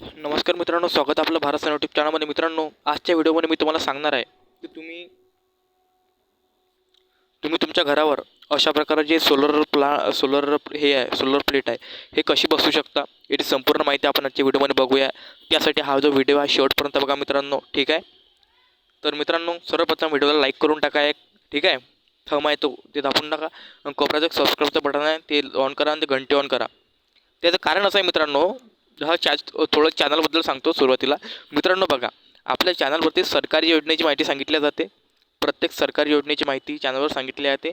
नमस्कार मित्रांनो स्वागत आपलं भारत सेना यूट्यूब चॅनलमध्ये. मित्रांनो आजच्या व्हिडिओमध्ये मी तुम्हाला सांगणार आहे की तुम्ही तुम्ही तुमच्या घरावर अशा प्रकारे जे सोलर प्ला सोलर हे आहे सोलर प्लेट आहे हे कशी बसू शकता याची संपूर्ण माहिती आपण आजच्या व्हिडिओमध्ये बघूया. त्यासाठी हा जो व्हिडिओ आहे शेवटपर्यंत बघा मित्रांनो ठीक आहे? तर मित्रांनो सर्वप्रथम व्हिडिओला लाईक करून टाका एक ठीक आहे? थम आहे तो ते दाबून टाका. आणि कोपऱ्याचं एक सबस्क्राईबचं बटन आहे ते ऑन करा आणि ते घंटे ऑन करा. त्याचं कारण असं आहे मित्रांनो हा चॅ थोडं चॅनलबद्दल सांगतो सुरुवातीला. मित्रांनो बघा आपल्या चॅनलवरती सरकारी योजनेची माहिती सांगितली जाते. प्रत्येक सरकारी योजनेची माहिती चॅनलवर सांगितली जाते.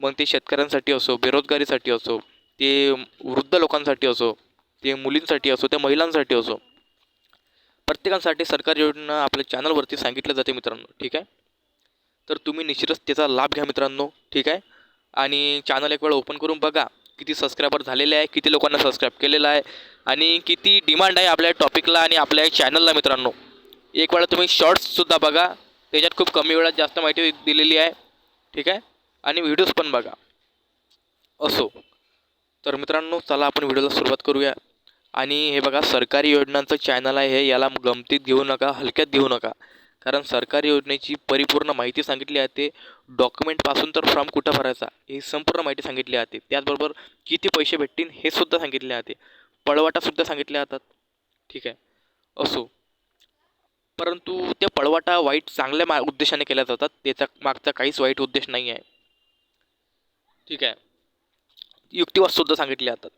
मग ते शेतकऱ्यांसाठी असो बेरोजगारीसाठी असो ते वृद्ध लोकांसाठी असो ते मुलींसाठी असो त्या महिलांसाठी असो प्रत्येकासाठी सरकारी योजना आपल्या चॅनलवरती सांगितलं जाते मित्रांनो. ठीक आहे? तर तुम्ही निश्चितच त्याचा लाभ घ्या मित्रांनो. ठीक आहे? आणि चॅनल एक वेळ ओपन करून बघा. किती सबस्क्रायबर झालेले आहे किती लोकांना सबस्क्राईब केलेलं आहे आणि किती डिमांड आहे आपल्या टॉपिकला आणि आपल्या चॅनलला मित्रांनो. एक वेळा तुम्ही शॉर्ट्ससुद्धा बघा त्याच्यात खूप कमी वेळात जास्त माहिती दिलेली आहे ठीक आहे? आणि व्हिडिओज पण बघा. असो. तर मित्रांनो चला आपण व्हिडिओला सुरुवात करूया. आणि हे बघा सरकारी योजनांचं चॅनल आहे हे याला गमतीत घेऊ नका हलक्यात घेऊ नका. कारण सरकारी योजनेची परिपूर्ण माहिती सांगितली जाते. डॉक्युमेंटपासून तर फॉर्म कुठं भरायचा? ही संपूर्ण माहिती सांगितली जाते. त्याचबरोबर किती पैसे भेटतील हे सुद्धा सांगितले जाते. पळवाटासुद्धा सांगितले जातात. ठीक आहे? असो. परंतु त्या पळवाटा वाईट चांगल्या मा उद्देशाने केल्या जातात. त्याचा मागचा काहीच वाईट उद्देश नाही आहे. ठीक आहे? युक्तिवादसुद्धा सांगितले जातात.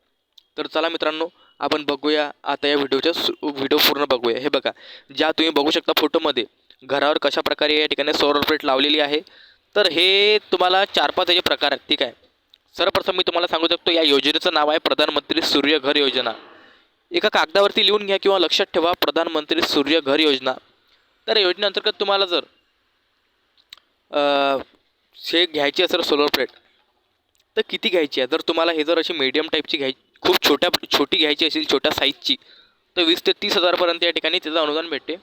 तर चला मित्रांनो आपण बघूया आता या व्हिडिओच्या सु व्हिडिओ पूर्ण बघूया. हे बघा ज्या तुम्ही बघू शकता फोटोमध्ये घरावर कशा प्रकारे या ठिकाणी सोलर प्लेट लावलेली आहे? तर हे तुम्हाला चार पाच याचे प्रकार आहेत ठीक आहे? सर्वप्रथम मी तुम्हाला सांगू शकतो या योजनेचं नाव आहे प्रधानमंत्री सूर्य घर योजना. एका कागदावरती लिहून घ्या किंवा लक्षात ठेवा प्रधानमंत्री सूर्य घर योजना. तर योजनेअंतर्गत तुम्हाला जर हे घ्यायची असेल सोलर प्लेट तर किती घ्यायची आहे? जर तुम्हाला हे जर अशी मीडियम टाईपची घ्याय खूप छोट्या छोटी घ्यायची असेल छोट्या साईजची तर वीस ते तीस हजारपर्यंत या ठिकाणी त्याचं अनुदान भेटते.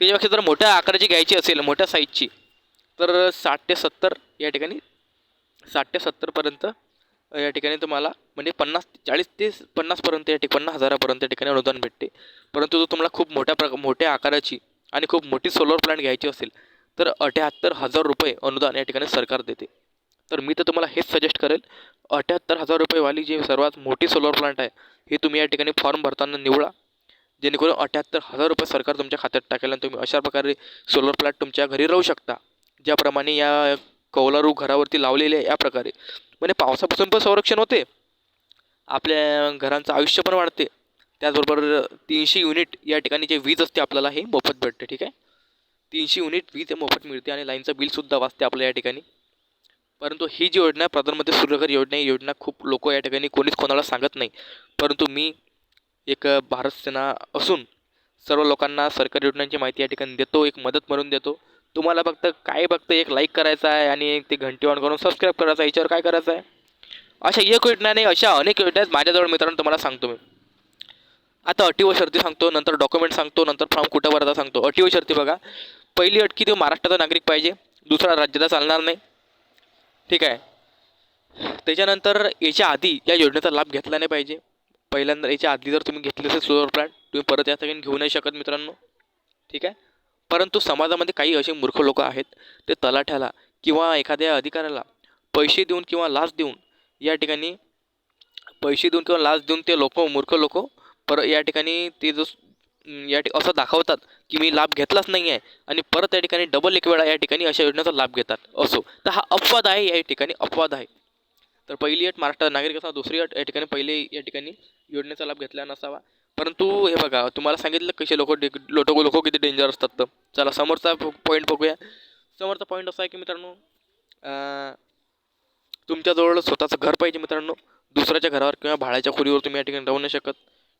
त्याच्यापेक्षा जर मोठ्या आकाराची घ्यायची असेल मोठ्या साईजची तर साठ ते सत्तर या ठिकाणी साठ ते सत्तरपर्यंत या ठिकाणी तुम्हाला म्हणजे पन्नास चाळीस ते पन्नासपर्यंत या ठिकाणी पन्नास हजारापर्यंत या ठिकाणी अनुदान भेटते. परंतु जर तुम्हाला खूप मोठ्या प्र मोठ्या आकाराची आणि खूप मोठी सोलर प्लांट घ्यायची असेल तर अठ्याहत्तर हजार रुपये अनुदान या ठिकाणी सरकार देते. तर मी तर तुम्हाला हेच सजेस्ट करेल अठ्याहत्तर हजार रुपयेवाली जी सर्वात मोठी सोलर प्लांट आहे ही तुम्ही या ठिकाणी फॉर्म भरताना निवडा. जेणेकरून अठ्याहत्तर हजार रुपये सरकार तुमच्या खात्यात टाकेल आणि तुम्ही अशा प्रकारे सोलर प्लॅट तुमच्या घरी राहू शकता. ज्याप्रमाणे या कौलारू घरावरती लावलेले आहे या प्रकारे. म्हणजे पावसापासून पण संरक्षण होते. आपल्या घरांचं आयुष्य पण वाढते. त्याचबरोबर तीनशे युनिट या ठिकाणी जे वीज असते आपल्याला हे मोफत भेटते ठीक आहे? तीनशे युनिट वीज हे मोफत मिळते आणि लाईनचं बिलसुद्धा वाचते आपल्या या ठिकाणी. परंतु ही जी योजना प्रधानमंत्री सूर्यघर योजना ही योजना खूप लोक या ठिकाणी कोणीच कोणाला सांगत नाही. परंतु मी एक भारत सेना असून सर्व लोकांना सरकारी योजनांची माहिती या ठिकाणी देतो एक मदत म्हणून देतो. तुम्हाला फक्त काय फक्त एक लाईक करायचं आहे आणि एक ते घंटी ऑन करून सबस्क्राईब करायचं आहे याच्यावर काय करायचं आहे? अशा एक योजना नाही अशा अनेक योजना आहेत माझ्याजवळ मित्रांनो तुम्हाला सांगतो मी. आता अटी व शर्ती सांगतो नंतर डॉक्युमेंट सांगतो नंतर फॉर्म कुठं भरायचा सांगतो. अटी व शर्ती बघा. पहिली अट की तो महाराष्ट्राचा नागरिक पाहिजे दुसरा राज्याचा चालणार नाही. ठीक आहे. त्याच्यानंतर याच्या आधी या योजनेचा लाभ घेतला नाही पाहिजे. पहिल्यांदा याच्या आधी जर तुम्ही घेतली असेल सोलर प्लॅन तुम्ही परत या ठिकाणी घेऊ नाही शकत मित्रांनो. ठीक आहे? परंतु समाजामध्ये काही असे मूर्ख लोक आहेत ते तलाठ्याला किंवा एखाद्या अधिकाऱ्याला पैसे देऊन किंवा लाच देऊन या ठिकाणी पैसे देऊन किंवा लाच देऊन ते लोक मूर्ख लोक पर या ठिकाणी ते जो या ठिक असं दाखवतात की मी लाभ घेतलाच नाही आहे आणि परत या ठिकाणी डबल एक वेळा या ठिकाणी अशा योजनेचा लाभ घेतात. असो. तर हा अपवाद आहे या ठिकाणी अपवाद आहे. तर पहिली अट महाराष्ट्र नागरिक असा दुसरी अट या ठिकाणी पहिले या ठिकाणी योजनेचा लाभ घेतला नसावा. परंतु हे बघा तुम्हाला सांगितलं कसे लोक डे लोटो लोक किती डेंजर असतात तर. चला समोरचा पॉईंट बघूया. समोरचा पॉईंट असा आहे की मित्रांनो तुमच्याजवळ स्वतःचं घर पाहिजे मित्रांनो. दुसऱ्याच्या घरावर किंवा भाड्याच्या खोलीवर तुम्ही या ठिकाणी राहू नाही शकत.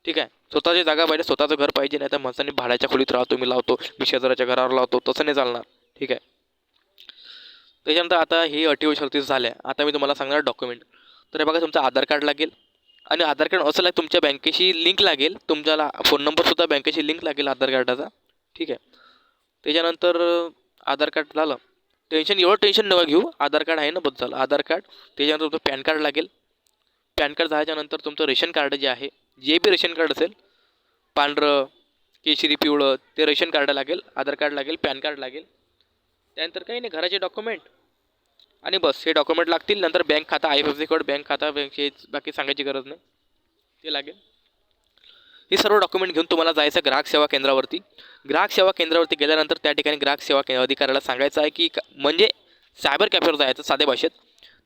ठीक आहे? स्वतःची जागा पाहिजे स्वतःचं घर पाहिजे नाही तर माणसाने भाड्याच्या खोलीत राहतो मी लावतो मी शेजाराच्या घरावर लावतो तसं नाही चालणार. ठीक आहे? त्याच्यानंतर आता ही अटी व शर्ती झाल्या. आता मी तुम्हाला सांगणार डॉक्युमेंट तर हे बघा तुमचं आधार कार्ड लागेल. आणि आधार कार्ड असं लाग तुमच्या बँकेशी लिंक लागेल. तुमच्याला फोन नंबरसुद्धा बँकेशी लिंक लागेल आधार कार्डाचा. ठीक आहे. त्याच्यानंतर आधार कार्ड झालं. टेन्शन एवढं टेन्शन नका घेऊ. आधार कार्ड आहे ना बस झालं. आधार कार्ड. त्याच्यानंतर तुमचं पॅन कार्ड लागेल. पॅन कार्ड झाल्याच्यानंतर तुमचं रेशन कार्ड जे आहे जे बी रेशन कार्ड असेल पांढरं केशरी पिवळं ते रेशन कार्ड लागेल. आधार कार्ड लागेल पॅन कार्ड लागेल. त्यानंतर काही नाही घराचे डॉक्युमेंट. आणि बस हे डॉक्युमेंट लागतील. नंतर बँक खाता I F S C code bank खाता बँकचे बाकी सांगायची गरज नाही. ते लागेल. हे सर्व डॉक्युमेंट घेऊन तुम्हाला जायचं ग्राहक सेवा केंद्रावरती. ग्राहक सेवा केंद्रावरती गेल्यानंतर त्या ठिकाणी ग्राहक सेवा के अधिकाऱ्याला सांगायचं आहे की क- म्हणजे सायबर कॅफेवर जायचं साध्या भाषेत.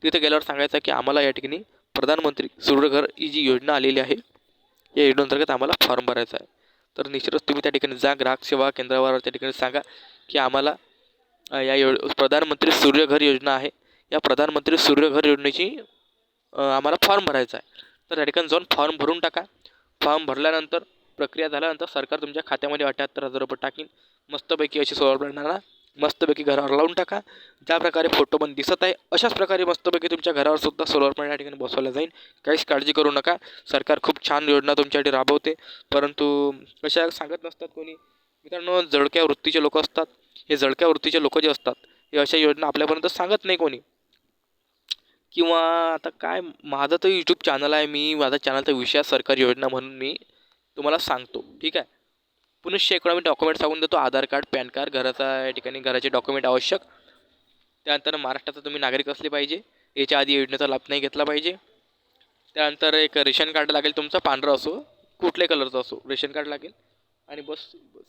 तिथे गेल्यावर सांगायचं की आम्हाला या ठिकाणी प्रधानमंत्री सूर्यघर ही जी योजना आलेली आहे या योजनेअंतर्गत आम्हाला फॉर्म भरायचा आहे. तर निश्चितच तुम्ही त्या ठिकाणी जा ग्राहक सेवा केंद्रावर त्या ठिकाणी सांगा की आम्हाला या यो प्रधानमंत्री सूर्यघर योजना आहे. या प्रधानमंत्री सूर्यघर योजनेची आम्हाला फॉर्म भरायचा आहे. तर त्या ठिकाणी जाऊन फॉर्म भरून टाका. फॉर्म भरल्यानंतर प्रक्रिया झाल्यानंतर सरकार तुमच्या खात्यामध्ये अठ्याहत्तर हजार रुपये टाकीन. मस्तपैकी अशी सोलर प्लॅन मस्तपैकी घरावर लावून टाका. ज्या प्रकारे फोटो पण दिसत आहे अशाच प्रकारे मस्तपैकी तुमच्या घरावर सुद्धा सोलर प्लॅन या ठिकाणी बसवला जाईल काहीच काळजी करू नका. सरकार खूप छान योजना तुमच्यासाठी राबवते. परंतु कशा सांगत नसतात कोणी. मित्रांनो जळक्या वृत्तीचे लोक असतात. हे जळक्या वृत्तीचे लोक जे असतात अशा योजना आपल्यापर्यंत सांगत नाही कोणी. किंवा आता काय माझं तर यूट्यूब चॅनल आहे मी माझा चॅनलचा विषय सरकारी योजना म्हणून मी तुम्हाला सांगतो ठीक आहे? पुनश्च मी डॉक्युमेंट सांगून देतो आधार कार्ड पॅन कार्ड घराचा या ठिकाणी घराचे डॉक्युमेंट आवश्यक. त्यानंतर महाराष्ट्राचा तुम्ही नागरिक असले पाहिजे याच्या आधी योजनेचा लाभ नाही घेतला पाहिजे. त्यानंतर एक रेशन कार्ड लागेल तुमचं पांढरं असो कुठल्याही कलरचं असो रेशन कार्ड लागेल. आणि बस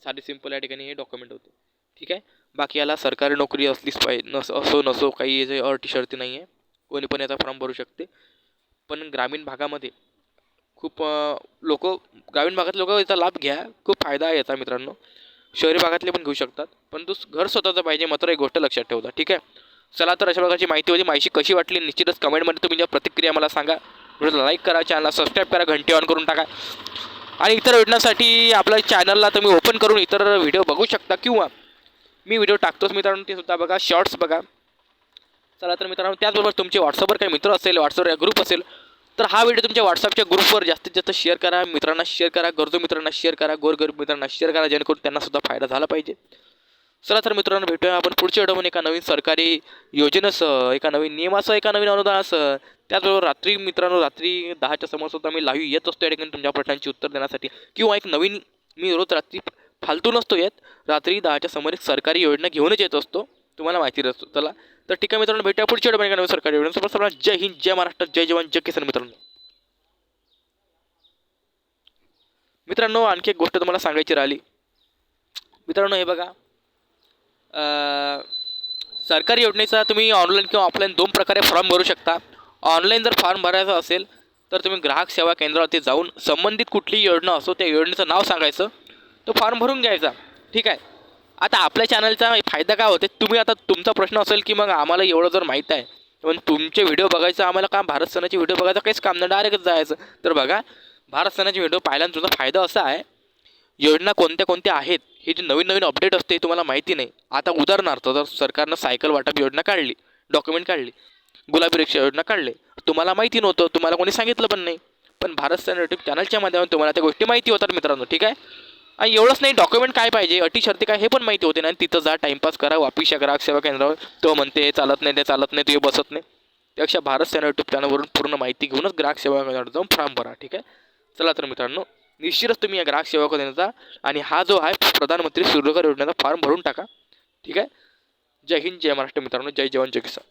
साधे सिंपल या ठिकाणी हे डॉक्युमेंट होते. ठीक आहे? बाकी याला सरकारी नोकरी असलीच पाहिजे नस असो नसो काही याचे अटी शर्ती नाही आहे कोणी पण याचा फॉर्म भरू शकते. पण ग्रामीण भागामध्ये खूप लोक ग्रामीण भागात लोक याचा लाभ घ्या. खूप फायदा आहे याचा मित्रांनो. शहरी भागातले पण घेऊ शकतात. पण तो घर स्वतःचं पाहिजे मात्र एक गोष्ट लक्षात ठेवता ठीक आहे? चला तर अशा प्रकारची माहिती होती. माहिती कशी वाटली? निश्चितच कमेंटमध्ये तुम्ही ज्या प्रतिक्रिया मला सांगा. व्हिडिओला लाईक करा चॅनलला सबस्क्राईब करा घंटी ऑन करून टाका. आणि इतर योजनांसाठी आपल्या चॅनलला तुम्ही ओपन करून इतर व्हिडिओ बघू शकता किंवा मी व्हिडिओ टाकतोच मित्रांनो ते सुद्धा बघा शॉर्ट्स बघा. चला तर मित्रांनो त्याचबरोबर तुमचे व्हॉट्सअपवर काही मित्र असेल व्हॉट्सअपवर ग्रुप असेल तर हा व्हिडिओ तुमच्या व्हॉट्सअपच्या ग्रुपवर जास्तीत जास्त शेअर करा मित्रांना शेअर करा गरजू मित्रांना शेअर करा गोरगरीब मित्रांना शेअर करा जेणेकरून त्यांना सुद्धा फायदा झाला पाहिजे. चला तर मित्रांनो भेटूया आपण पुढच्या व्हिडिओमध्ये एका नवीन सरकारी योजनेसह एका नवीन नियमासह एका नवीन अनुदानासह. त्याचबरोबर रात्री मित्रांनो रात्री दहाच्या समोर सुद्धा मी लाईव्ह येत असतो या ठिकाणी तुमच्या प्रश्नांची उत्तर देण्यासाठी. किंवा एक नवीन मी रोज रात्री फालतू नसतो येत. रात्री दहाच्या समोर एक सरकारी योजना घेऊनच येत असतो. तुम्हाला माहिती असतो चला. तर ठीक आहे मित्रांनो भेटूया पुढच्या व्हिडिओमध्ये नवीन सरकारी योजनेसोबत सर्वांना जय हिंद जय महाराष्ट्र जय जवान जय किसान मित्रांनो. मित्रांनो आणखी एक गोष्ट तुम्हाला सांगायची राहिली. मित्रांनो हे बघा. सरकारी योजनेचा तुम्ही ऑनलाईन किंवा ऑफलाईन दोन प्रकारे फॉर्म भरू शकता. ऑनलाईन जर फॉर्म भरायचा असेल तर तुम्ही ग्राहक सेवा केंद्रावरती जाऊन संबंधित कुठलीही योजना असो त्या योजनेचं नाव सांगायचं. तो फॉर्म भरून घ्यायचा. ठीक आहे? आता आपल्या चॅनलचा फायदा काय होते तुम्ही आता तुमचा प्रश्न असेल की मग आम्हाला एवढं जर माहीत आहे पण तुमचे व्हिडिओ बघायचं आम्हाला काम भारत सणाचे व्हिडिओ बघायचं काहीच काम नाही डायरेक्टच जायचं. तर बघा भारत सणाचे व्हिडिओ पाहिल्यानं तुमचा फायदा असा आहे योजना कोणत्या कोणत्या आहेत हे जे नवीन नवीन अपडेट असते हे तुम्हाला माहिती नाही. आता उदाहरणार्थ जर सरकारनं सायकल वाटप योजना काढली डॉक्युमेंट काढली गुलाबी रिक्षा योजना काढले तुम्हाला माहिती नव्हतं तुम्हाला कोणी सांगितलं पण नाही. पण भारत सण यूट्यूब चॅनलच्या माध्यमातून तुम्हाला त्या गोष्टी माहिती होतात मित्रांनो ठीक आहे? आणि एवढंच नाही डॉक्युमेंट काय पाहिजे? अटी शर्ती काय हे पण माहिती होते ना. आणि तिथं जा टाईमपास करा वापिस या ग्राहक सेवा केंद्रावर. तो म्हणते हे चालत नाही ते चालत नाही ते बसत नाही. त्यापेक्षा भारत सेना युट्यूब चॅनलवरून पूर्ण माहिती घेऊनच ग्राहक सेवा केंद्रावर जाऊन फॉर्म भरा ठीक आहे? चला तर मित्रांनो निश्चितच तुम्ही या ग्राहक सेवा केंद्राचा आणि हा जो आहे प्रधानमंत्री सूर्यघर योजनेचा फॉर्म भरून टाका ठीक आहे? जय हिंद जय महाराष्ट्र मित्रांनो जय जवान जय किसान.